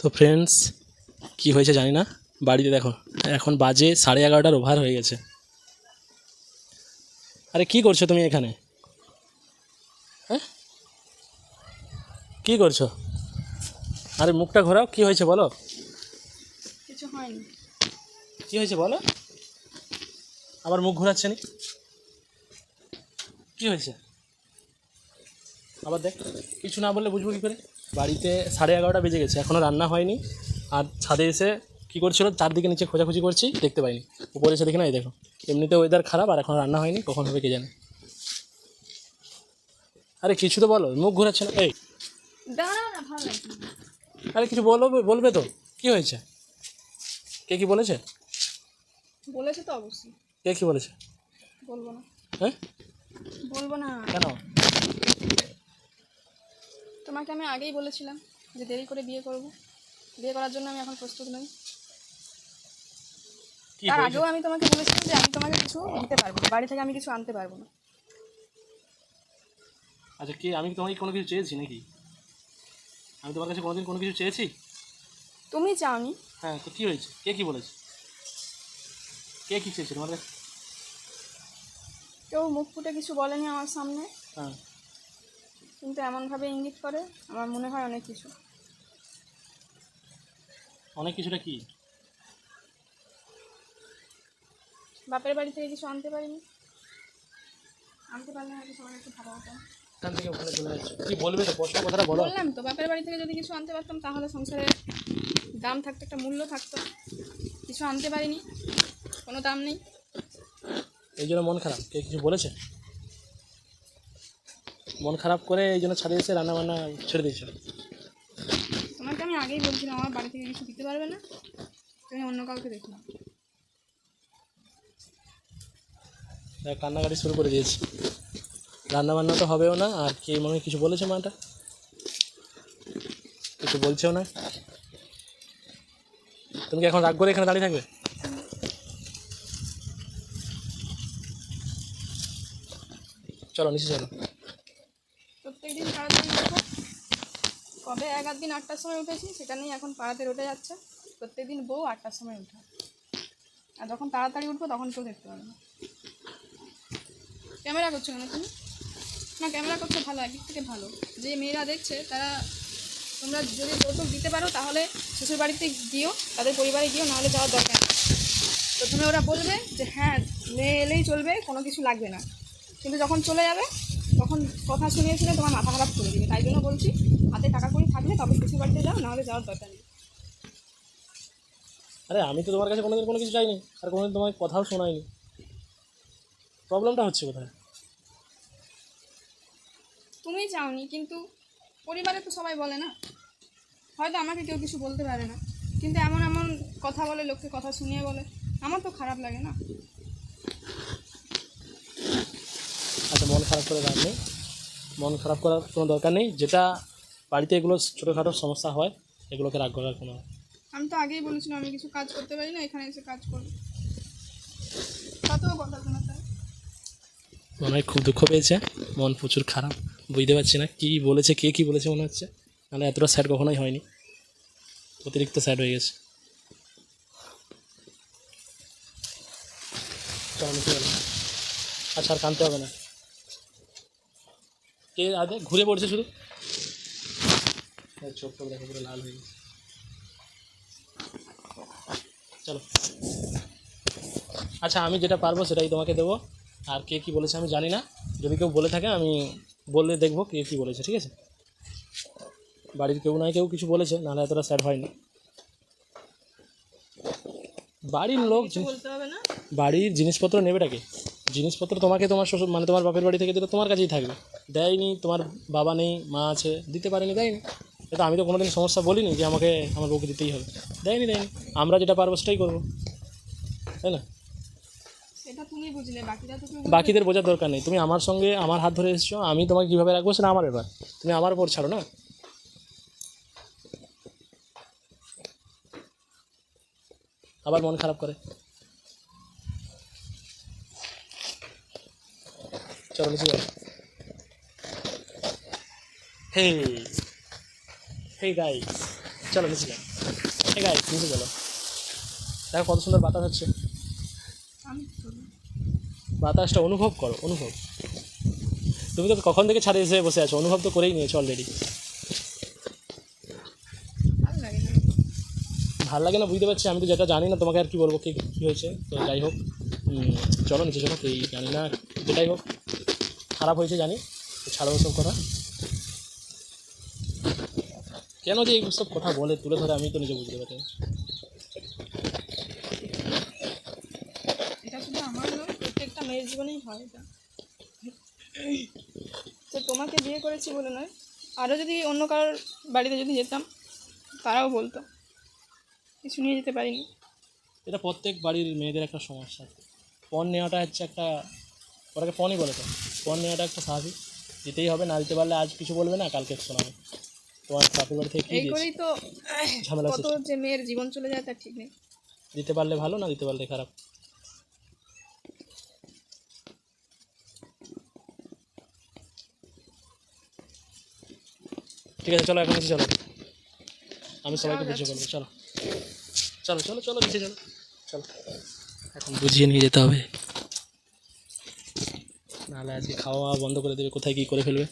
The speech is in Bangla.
তো ফ্রেন্ডস কি হয়েছে জানি না। বাড়িতে দেখো এখন বাজে সাড়ে এগারোটার ওভার হয়ে গেছে। আরে কি করছ তুমি এখানে? হ্যাঁ? কী করছ? আরে মুখটা ঘোরাও কি হয়েছে বলো? কিছু হয়নি। কি হয়েছে বলো? আবার মুখ ঘোরাচ্ছে নি? কি হয়েছে? আবার দেখ কিছু না বললে বুঝব কী করে? বাড়িতে সাড়ে এগারোটা বেজে গেছে এখনও রান্না হয়নি। আর ছাদে এসে কী করছিল? চারদিকে নিচে খোঁজাখুঁজি করছি দেখতে পাইনি। উপরে এসে দেখি না এই দেখো। এমনিতে ওয়েদার খারাপ আর এখন রান্না হয়নি কখন হবে কে জানে। আরে কিছু তো বলো মুখ ঘোরাচ্ছে না। এই। আরে কিছু বলবে বলবে তো কি হয়েছে? কে কি বলেছে? বলেছে তো অবশ্যই। কে কি বলেছে? বলব না। হ্যাঁ? বলব না। কেন? তোমাকে আমি আগেই বলেছিলাম যে দেরি করে বিয়ে করব। বিয়ে করার জন্য আমি এখন প্রস্তুত নই। তার আগেও আমি তোমাকে বলেছিলাম যে আমি তোমাকে কিছু দিতে পারব না। বাড়ি থেকে আমি কিছু আনতে পারব না। আচ্ছা কি আমি তোমাকে কোনো কিছু চেয়েছি নাকি? আমি তোমার কাছে কোনোদিন কোনো কিছু চেয়েছি? তুমি চাওনি। হ্যাঁ তো কী হয়েছে? কে কী বলেছে? কে কী চেয়েছে তোমার কাছে? কেউ মুখ ফুটে কিছু বলেনি আমার সামনে। হ্যাঁ। কিন্তু এমনভাবে ইঙ্গিত করে আমার মনে হয় অনেক কিছু। অনেক কিছুটা কি? বাপের বাড়ি থেকে কিছু আনতে পারিনি। আনতে পারলে হয়তো সবার একটু ভালো হতো। এখান থেকে ওখানে চলে যাচ্ছে। কি বলবে তো? প্রশ্ন কথাটা বলো। বললাম তো বাপের বাড়ি থেকে যদি কিছু আনতে পারতাম তাহলে সংসারে দাম থাকতো একটা মূল্য থাকতো। কিছু আনতে পারিনি কোনো দাম নেই। এই জন্য মন খারাপ। কে কিছু বলেছে? মন খারাপ করে এই জন্য ছাড়িয়ে এসে রান্না বান্না ছেড়ে দিয়েছে। তোমাকে আমি আগেই বলছিলাম আমার বাড়ি থেকে কিছু দিতে পারবে না। তুমি অন্য কাউকে দেখো কান্নাকাটি শুরু করে দিয়েছি। রান্না বান্না তো হবেও না আর কি মনে কিছু বলেছে মাটা? কিছু বলছেও না। তুমি কি এখন রাগ করে এখানে দাঁড়িয়ে থাকবে? চলো নিচে চলো প্রত্যেক দিন তাড়াতাড়ি উঠো কবে এক দিন আটটার সময় উঠেছি, সেটা নিয়ে এখন পাড়াতে রটে যাচ্ছে। প্রত্যেক দিন বউ আটটার সময় উঠে। আর যখন তাড়াতাড়ি উঠবো, তখন কেউ দেখতে পাবে না। ক্যামেরা করছ কেন তুমি? না, ক্যামেরা করছ ভালো একদিক থেকে ভালো। যে মেয়েরা দেখছে, তারা তোমরা যদি যৌতুক দিতে পারো, তাহলে শ্বশুর বাড়িতে গিয়েও তাদের পরিবারে গিয়েও নাহলে যাওয়ার দরকার প্রথমে ওরা বলবে যে হ্যাঁ মেয়ে এলেই চলবে, কোনো কিছু লাগবে না। কিন্তু যখন চলে যাবে তখন কথা শুনে শুনে তোমার মাথা খারাপ করে দিবে। তাই জন্য বলছি হাতে টাকা করি থাকলে তবে শ্বশুর বাড়িতে যাও নাহলে যাওয়ার দরকার নেই। আরে আমি তো তোমার কাছে কোনোদিন কোনো কিছু চাইনি আর কোনোদিন তোমার কথাও শোনাইনি। প্রবলেমটা হচ্ছে কোথায়? তুমি চাওনি কিন্তু পরিবারে তো সবাই বলে না। হয়তো আমাকে কেউ কিছু বলতে পারে না কিন্তু এমন এমন কথা বলে লোককে কথা শুনিয়ে বলে। আমার তো খারাপ লাগে না আচ্ছা মন খারাপ করে লাভ নেই। মন খারাপ করার কোনো দরকার নেই। যেটা বাড়িতে এগুলো ছোটোখাটো সমস্যা হয় এগুলোকে রাগ করার কোনো আমি তো আগেই বলেছিলাম আমি কিছু কাজ করতে পারি না এখানে এসে কাজ করব তাতেও কথা শোনাতে মনে হয় খুব দুঃখ পেয়েছে। মন প্রচুর খারাপ। বুঝতে পারছি না কী বলেছে কে কী বলেছে মনে হচ্ছে। নাহলে এতটা স্যাড কখনোই হয়নি। অতিরিক্ত স্যাড হয়ে গেছে। আচ্ছা আর কানতে হবে না। কে আগে ঘুরে পড়ছে শুধু? চোখ টোক দেখো পুরো লাল হয়ে গেছে। চলো। আচ্ছা আমি যেটা পারব সেটাই তোমাকে দেবো। আর কে কী বলেছে আমি জানি না। যদি কেউ বলে থাকে আমি বললে দেখব কে কী বলেছে ঠিক আছে? বাড়ির কেউ নয় কেউ কিছু বলেছে নাহলে এতটা স্যাড হয়নি। বাড়ির লোক কিছু বলতে হবে না? বাড়ির জিনিসপত্র নেবেটাকে জিনিসপত্র তোমাকে তোমার শ্বশুর মানে তোমার বাপের বাড়ি থেকে দিলে তোমার কাছেই থাকবে। দেয়নি তোমার বাবা নেই মা আছে দিতে পারেনি দেয়নি। এটা আমি তো কোনোদিন সমস্যা বলিনি যে আমাকে আমার বউকে দিতেই হবে। দেয়নি দেয়নি। আমরা যেটা পারব সেটাই করব। তাই না? বাকিদের বোঝার দরকার নেই। তুমি আমার সঙ্গে আমার হাত ধরে এসেছ আমি তোমাকে কীভাবে রাখব সেটা আমার ব্যাপার। তুমি আমার উপর ছাড়ো না? আবার মন খারাপ করে। চলো নিচে হে হে গাইস চলো নিচে যাও ঠিক আছে নিচে চলো দেখো কত সুন্দর বাতাস হচ্ছে? বাতাসটা অনুভব করো অনুভব। তুমি তো কখন থেকে ছাদে এসে বসে আছো? অনুভব তো করেই নিয়েছো অলরেডি ভালো লাগে না। বুঝতে পারছি। আমি তো যেটা জানি না তোমাকে আর কি বলব কি কী হয়েছে। তো যাই হোক চলো নিচে চলো এই জানি না যেটাই হোক। খারাপ হয়েছে জানি ছাড়ো সব কথা। কেন যে এইসব কথা বলে? তুলে ধরে আমি তো নিজে বুঝতে পারি। এটা শুধু আমার নয় প্রত্যেকটা মেয়ের জীবনেই হয় এটা। তো তোমাকে বিয়ে করেছি বলে নয় আরও যদি অন্য কারোর বাড়িতে যদি যেতাম তারাও বলতো কিছু নিয়ে যেতে পারিনি। এটা প্রত্যেক বাড়ির মেয়েদের একটা সমস্যা। পণ নেওয়াটা হচ্ছে একটা ওটাকে পণই বলে তো। পণ নেওয়াটা একটা স্বাভাবিক। দিতেই হবে না দিতে পারলে আজ কিছু বলবে না কালকে শোনাবে। তোমার বাপের বাড়ি থেকে কী এই দিয়েছে। তো ঝামেলা কত যে মেয়ের জীবন চলে যায় তার ঠিক নেই। দিতে পারলে ভালো না দিতে পারলে খারাপ? ঠিক আছে চলো এখন নিচে চলো। আমি সবাইকে বুঝিয়ে বলব চলো। চলো চলো চলো নিচে চলো। চলো। এখন বুঝিয়ে নিয়ে যেতে হবে। নাহলে আজকে খাওয়া বন্ধ করে দেবে কোথায় কী করে ফেলবে?